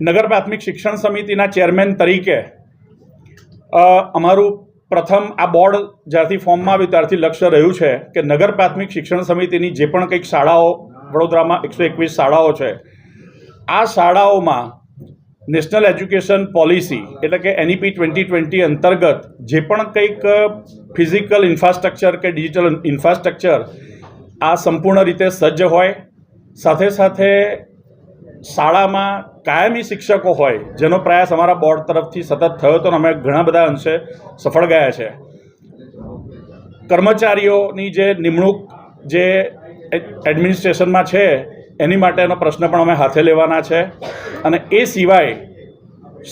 નગર પ્રાથમિક શિક્ષણ સમિતિના ચેરમેન તરીકે અમારું પ્રથમ આ બોર્ડ જ્યારથી ફોર્મમાં આવ્યું ત્યારથી લક્ષ્ય રહ્યું છે કે નગર પ્રાથમિક શિક્ષણ સમિતિની જે પણ કંઈક શાળાઓ, વડોદરામાં એકસો એકવીસ શાળાઓ છે, આ શાળાઓમાં નેશનલ એજ્યુકેશન પોલિસી એટલે કે એનઈપી ટ્વેન્ટી ટ્વેન્ટી અંતર્ગત જે પણ કંઈક ફિઝિકલ ઇન્ફ્રાસ્ટ્રક્ચર કે ડિજિટલ ઇન્ફ્રાસ્ટ્રક્ચર આ સંપૂર્ણ રીતે સજ્જ હોય, સાથે સાથે શાળામાં કાયમી શિક્ષકો હોય, જેનો પ્રયાસ અમારા બોર્ડ તરફથી સતત થયો હતો અને અમે ઘણા બધા અંશે સફળ ગયા છે. કર્મચારીઓની જે નિમણૂક જે એડમિનિસ્ટ્રેશનમાં છે, એની માટેનો પ્રશ્ન પણ અમે હાથે લેવાના છે. અને એ સિવાય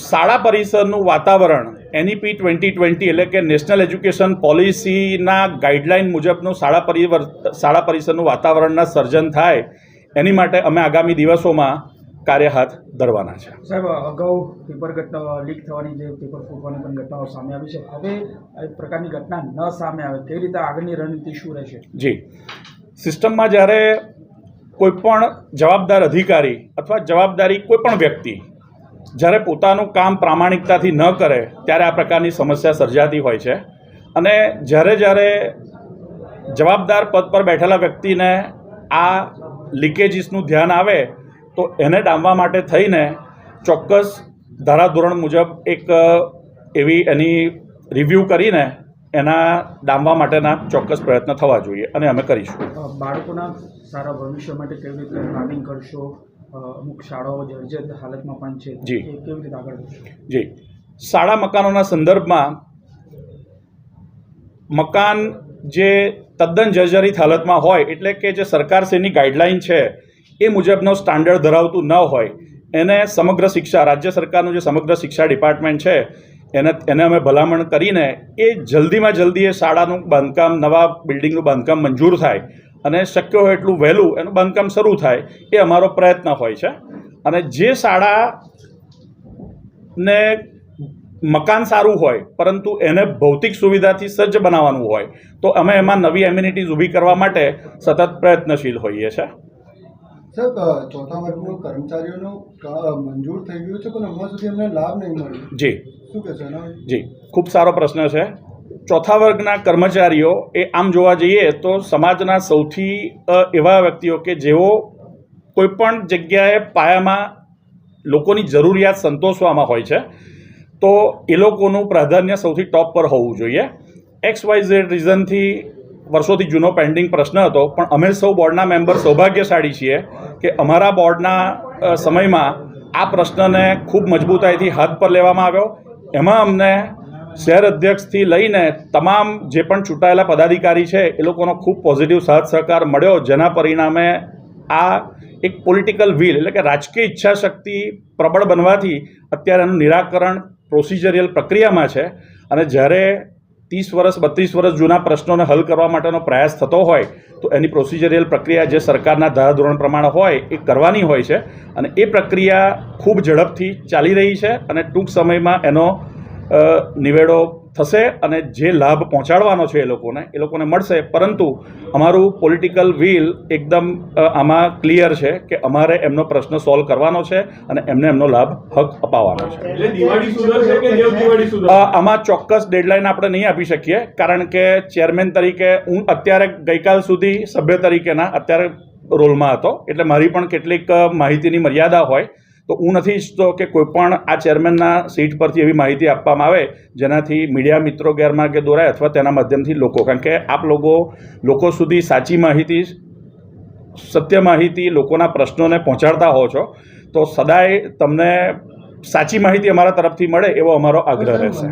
શાળા પરિસરનું વાતાવરણ એનઈપી ટ્વેન્ટી ટ્વેન્ટી એટલે કે નેશનલ એજ્યુકેશન પોલિસીના ગાઈડલાઇન મુજબનું શાળા પરિવર શાળા પરિસરનું વાતાવરણના સર્જન થાય, એની માટે અમે આગામી દિવસોમાં કાર્ય હાથ ધરવાના છે. સાહેબ અગાઉ પેપર ઘટના લીક થવાની જે પેપર ફૂટવાની પણ ઘટનાઓ સામે આવી છે. હવે આ પ્રકારની ઘટના ન સામે આવે કઈ રીતે આગળની રણનીતિ શું રહેશે? જી. સિસ્ટમમાં જ્યારે કોઈ પણ જવાબદાર અધિકારી અથવા જવાબદારી કોઈ પણ વ્યક્તિ જ્યારે પોતાનું કામ પ્રામાણિકતાથી ન કરે ત્યારે આ પ્રકારની સમસ્યા સર્જાતી હોય છે. અને જ્યારે જ્યારે જવાબદાર પદ પર બેઠેલા વ્યક્તિને આ લીકેજીસનું ધ્યાન આવે તો એને ડામવા માટે થઈને ચોક્કસ ધારાધોરણ મુજબ એક એવી એની રિવ્યૂ કરીને એના ડામવા માટેના ચોક્કસ પ્રયત્ન થવા જોઈએ અને અમે કરીશું. બાળકોના સારા ભવિષ્ય માટે કેવી રીતે પ્લાનિંગ કરશો? અમુક શાળાઓ જર્જર હાલતમાં પણ છે જી. કેવી રીતે આગળ જી. શાળા મકાનોના સંદર્ભમાં મકાન જે તદ્દન જર્જરિત હાલતમાં હોય એટલે કે જે સરકારશ્રીની ગાઈડલાઈન છે એ મુજબનો સ્ટાન્ડર્ડ ધરાવતું ન હોય, એને સમગ્ર શિક્ષા, રાજ્ય સરકારનું જે સમગ્ર શિક્ષા ડિપાર્ટમેન્ટ છે, એને એને અમે ભલામણ કરીને એ જલ્દીમાં જલ્દી એ શાળાનું બાંધકામ, નવા બિલ્ડિંગનું બાંધકામ મંજૂર થાય અને શક્ય હોય એટલું વહેલું એનું બાંધકામ શરૂ થાય એ અમારો પ્રયત્ન હોય છે. અને જે શાળા ને મકાન સારું હોય, પરંતુ એને ભૌતિક સુવિધાથી સજ્જ બનાવવાનું હોય, તો અમે એમાં નવી એમ્યુનિટીઝ ઊભી કરવા માટે સતત પ્રયત્નશીલ હોઈએ છીએ. સાહેબ ચોથા વર્ગમાં કર્મચારીઓનું મંજૂર થઈ ગયું છે પણ હમણાં સુધી અમને લાભ નહીં મળ્યો. જી. શું કહેશો જી. ખૂબ સારો પ્રશ્ન છે. ચોથા વર્ગના કર્મચારીઓ એ આમ જોવા જઈએ તો સમાજના સૌથી એવા વ્યક્તિઓ કે જેઓ કોઈપણ જગ્યાએ પાયામાં લોકોની જરૂરિયાત સંતોષવામાં હોય છે તો એ લોકોનું પ્રાધાન્ય સૌથી ટોપ પર હોવું જોઈએ. એક્સ વાય ઝેડ રીઝનથી વર્ષોથી જૂનો પેન્ડિંગ પ્રશ્ન હતો, પણ અમે સૌ બોર્ડના મેમ્બર સૌભાગ્યશાળી છીએ કે અમારા બોર્ડના સમયમાં આ પ્રશ્નને ખૂબ મજબૂતાઈથી હાથ પર લેવામાં આવ્યો. એમાં અમને શહેર અધ્યક્ષથી લઈને તમામ જે પણ ચૂંટાયેલા પદાધિકારી છે, એ લોકોનો ખૂબ પોઝિટિવ સાથ સહકાર મળ્યો, જેના પરિણામે આ એક પોલિટિકલ વ્હીલ એટલે કે રાજકીય ઈચ્છાશક્તિ પ્રબળ બનવાથી અત્યારે એનું નિરાકરણ પ્રોસિજરિયલ પ્રક્રિયામાં છે. અને જ્યારે ત્રીસ વર્ષ, બત્રીસ વર્ષ જૂના પ્રશ્નોને હલ કરવા માટેનો પ્રયાસ થતો હોય, તો એની પ્રોસિજરિયલ પ્રક્રિયા જે સરકારના ધારાધોરણ પ્રમાણે હોય, એ કરવાની હોય છે. અને એ પ્રક્રિયા ખૂબ ઝડપથી ચાલી રહી છે અને ટૂંક સમયમાં એનો નિવેડો થશે અને જે લાભ પહોંચાડવાનો છે એ લોકોને એ લોકોને મળશે. પરંતુ અમારું પોલિટિકલ વ્હીલ એકદમ આમાં ક્લિયર છે કે અમારે એમનો પ્રશ્ન સોલ્વ કરવાનો છે અને એમને એમનો લાભ હક અપાવવાનો છે. આમાં ચોક્કસ ડેડલાઇન આપણે નહીં આપી શકીએ કારણ કે ચેરમેન તરીકે હું અત્યારે ગઈકાલ સુધી સભ્ય તરીકેના અત્યારે રોલમાં હતો. એટલે મારી પણ કેટલીક માહિતીની મર્યાદા હોય. તો હું નથી ઈચ્છતો કે કોઈપણ આ ચેરમેનના સીટ પરથી એવી માહિતી આપવામાં આવે જેનાથી મીડિયા મિત્રો ગેરમાર્ગે દોરાય અથવા તેના માધ્યમથી લોકો. કારણ કે આપ લોકો લોકો સુધી સાચી માહિતી સત્ય માહિતી લોકોના પ્રશ્નોને પહોંચાડતા હો છો તો સદાય તમને સાચી માહિતી અમારા તરફથી મળે એવો અમારો આગ્રહ રહેશે.